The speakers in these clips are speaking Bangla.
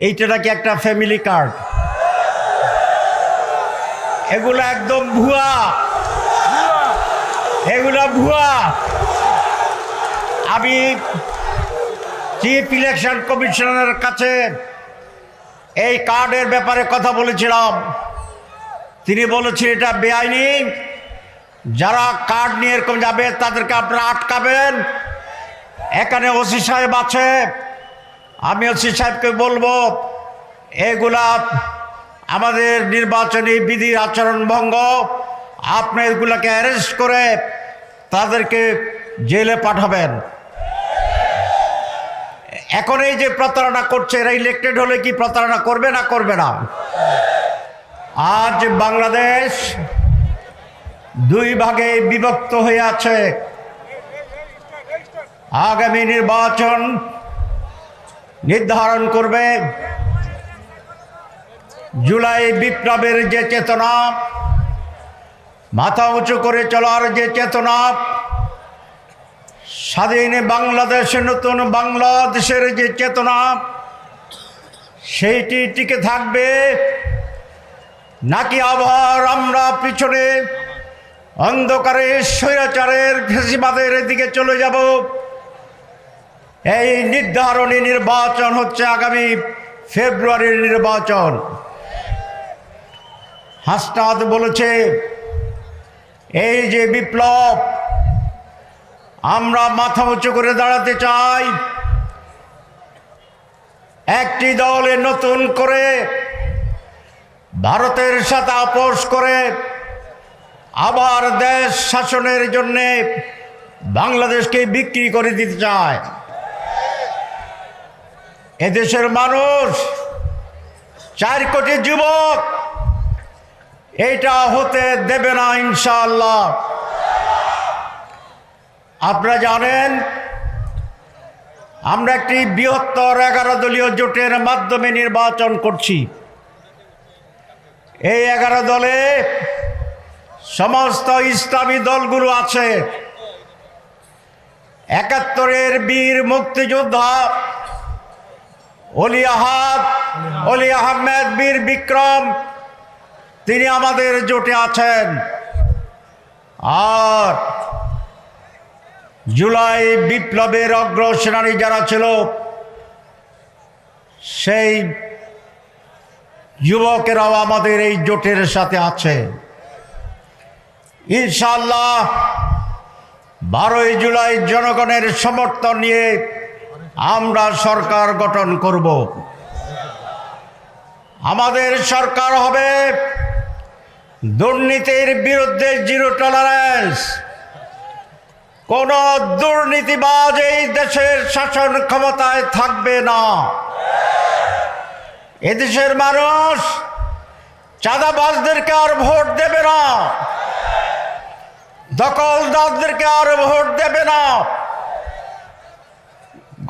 এইটা নাকি একটা ফ্যামিলি কার্ড এগুলো একদম ভুয়া। এগুলো ভুয়া। আমি চিফ ইলেকশন কমিশনের কাছে এই কার্ডের ব্যাপারে কথা বলেছিলাম। তিনি বলেছেন, এটা বেআইনি। যারা কার্ড নিয়ে এরকম যাবে, তাদেরকে আপনারা আটকাবেন। এখানে ওসি সাহেব আছে। আমি ওসি সাহেবকে বলব, এগুলা আমাদের নির্বাচনী বিধির আচরণ ভঙ্গ। আপনি এগুলাকে অ্যারেস্ট করে তাদেরকে জেলে পাঠাবেন। এখন এই যে প্রতারণা করছে, এরা ইলেক্টেড হলে কি প্রতারণা করবে না করবে না? আজ বাংলাদেশ দুই ভাগে বিভক্ত হয়ে আছে। আগামী নির্বাচন নির্ধারণ করবে। জুলাই বিপ্লবের যে চেতনা, মাথা উঁচু করে চলার যে চেতনা, স্বাধীন বাংলাদেশের নতুন বাংলাদেশের যে চেতনা, সেইটি টিকে থাকবে। নাকি আবার আমরা পিছনে অন্ধকারে, স্বৈরাচারের ফেসিবাদের দিকে চলে যাব? এই নির্ধারণী নির্বাচন হচ্ছে আগামী ফেব্রুয়ারির নির্বাচন। হাসনাদ বলেছে, এই যে বিপ্লব, আমরা মাথা উঁচু করে দাঁড়াতে চাই। একটি দলে নতুন করে ভারতের সাথে আপোষ করে আবার দেশ শাসনের জন্যে বাংলাদেশকে বিক্রি করে দিতে চায়। এদেশের মানুষ, চার কোটি যুবক, এইটা হতে দেবে না ইনশাআল্লাহ। আপনারা জানেন, আমরা একটি বৃহত্তর এগারো দলীয় জোটের মাধ্যমে নির্বাচন করছি। এই এগারো দলে সমস্ত ইসলামী দলগুলো আছে। একাত্তরের বীর মুক্তিযোদ্ধা অলি আহাদ, অলি আহমেদ বীর বিক্রম, তিনি আমাদের জোটে আছেন। আর জুলাই বিপ্লবের অগ্রসেনানী যারা ছিল, সেই যুবকেরাও আমাদের এই জোটের সাথে আছে। ইনশাল্লাহ বারোই জুলাই জনগণের সমর্থন নিয়ে আমরা সরকার গঠন করব। আমাদের সরকার হবে দুর্নীতির বিরুদ্ধে জিরো টলারেন্স কোন দুর্নীতিবাজ এই দেশের শাসন ক্ষমতায় থাকবে না। এদেশের মানুষ চাঁদাবাজদেরকে আর ভোট দেবে না। দখলদারদেরকে আর ভোট দেবে না।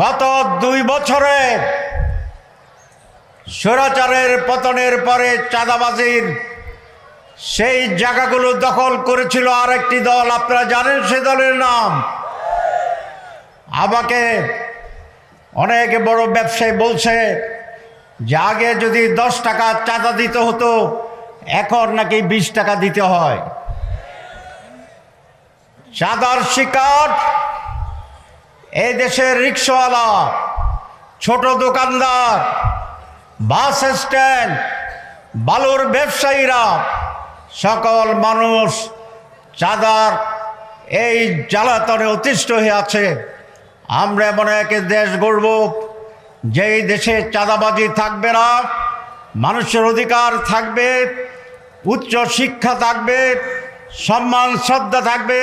গত দুই বছরে স্বৈরাচারের পতনের পরে চাঁদাবাজির সেই জায়গাগুলো দখল করেছিল আরেকটি দল। আপনারা জানেন সে দলের নাম? আমাকে অনেক বড় ব্যবসায়ী বলছে যে আগে যদি দশ টাকা চাঁদা দিতে হতো, এখন নাকি বিশ টাকা দিতে হয়। চাঁদার শিকার এই দেশের রিক্সাওয়ালা, ছোট দোকানদার, বাস স্ট্যান্ড, বালুর ব্যবসায়ীরা, সকল মানুষ চাঁদার এই জ্বালাতনে অতিষ্ঠ হয়ে আছে। আমরা এমন এক দেশ গড়ব, যেই দেশে চাঁদাবাজি থাকবে না, মানুষের অধিকার থাকবে, উচ্চ শিক্ষা থাকবে, সম্মান, শ্রদ্ধা থাকবে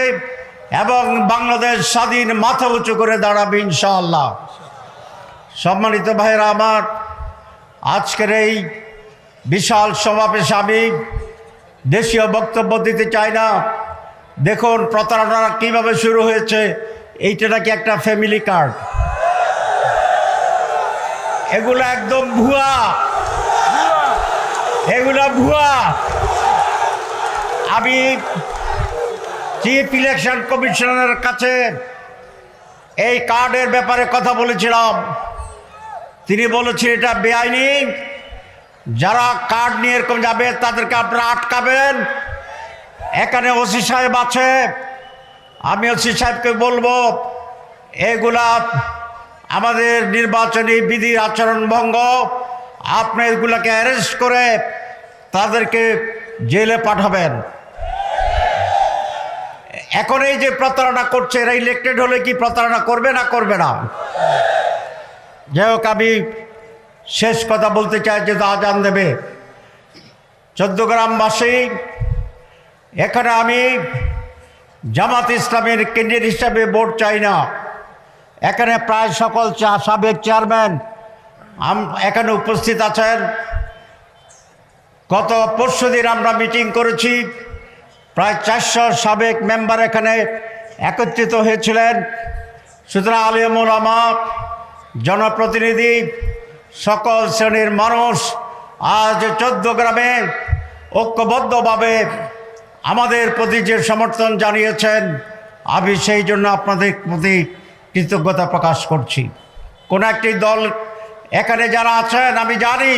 এবং বাংলাদেশ স্বাধীন মাথা উঁচু করে দাঁড়াবে ইনশাআল্লাহ। সম্মানিত ভাইরা আমার, আজকের এই বিশাল সমাবেশে আমি দেশীয় বক্তব্য দিতে চাই না। দেখুন, প্রতারণা কীভাবে শুরু হয়েছে, এইটা নাকি একটা ফ্যামিলি কার্ড এগুলো একদম ভুয়া। এগুলো ভুয়া। আমি চিফ ইলেকশন কমিশনারের কাছে এই কার্ডের ব্যাপারে কথা বলেছিলাম। তিনি বলেছেন, এটা বেআইনি। যারা কার্ড নিয়ে এরকম যাবে, তাদেরকে আপনারা আটকাবেন। এখানে ওসি সাহেব আছে। আমি ওসি সাহেবকে বলব, এগুলা আমাদের নির্বাচনী বিধির আচরণ ভঙ্গ। আপনি এগুলাকে অ্যারেস্ট করে তাদেরকে জেলে পাঠাবেন। এখন এই যে প্রতারণা করছে, এরা ইলেক্টেড হলে কি প্রতারণা করবে না করবে না? যাই হোক, আমি শেষ কথা বলতে চাই যে আজান দেবে। চোদ্দ গ্রামবাসী, এখানে আমি জামাত ইসলামের কেন্দ্রের হিসাবে ভোট চাই না। এখানে প্রায় সকল চা, সাবেক চেয়ারম্যান এখানে উপস্থিত আছেন। গত পরশু দিন আমরা মিটিং করেছি। প্রায় চারশো সাবেক মেম্বার এখানে একত্রিত হয়েছিলেন। সুতরাং আলিমুল আমা জনপ্রতিনিধি, সকল শ্রেণির মানুষ আজ চোদ্দ গ্রামে ঐক্যবদ্ধভাবে আমাদের প্রতি যে সমর্থন জানিয়েছেন, আমি সেই জন্য আপনাদের প্রতি কৃতজ্ঞতা প্রকাশ করছি। কোন একটি দল এখানে যারা আছেন, আমি জানি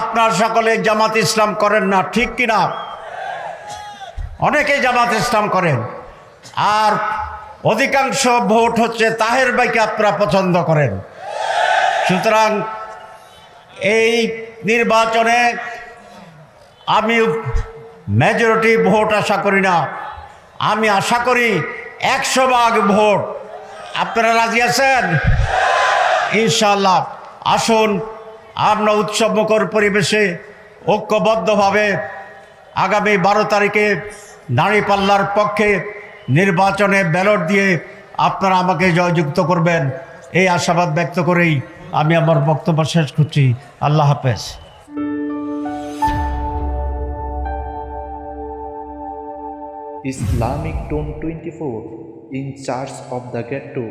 আপনার সকলে জামাত ইসলাম করেন না, ঠিক কিনা? অনেকেই জামাত ইসলাম করেন। আর অধিকাংশ ভোট হচ্ছে তাহের বাইকে আপনারা পছন্দ করেন। সুতরাং এই নির্বাচনে আমি মেজরিটি ভোট আশা করি না। আমি আশা করি একশো ভাগ ভোট। আপনারা রাজি আছেন? ইনশাল্লাহ আসুন, আমরা উৎসবমুখর পরিবেশে ঐক্যবদ্ধভাবে আগামী বারো তারিখে দাঁড়িপাল্লার পক্ষে নির্বাচনে ব্যালট দিয়ে আপনারা আমাকে জয়যুক্ত করবেন। এই আশাবাদ ব্যক্ত করেই আমি আমার বক্তব্য শেষ করছি। আল্লাহ হাফেজ। Islamic Tone 24 in charge the the ghetto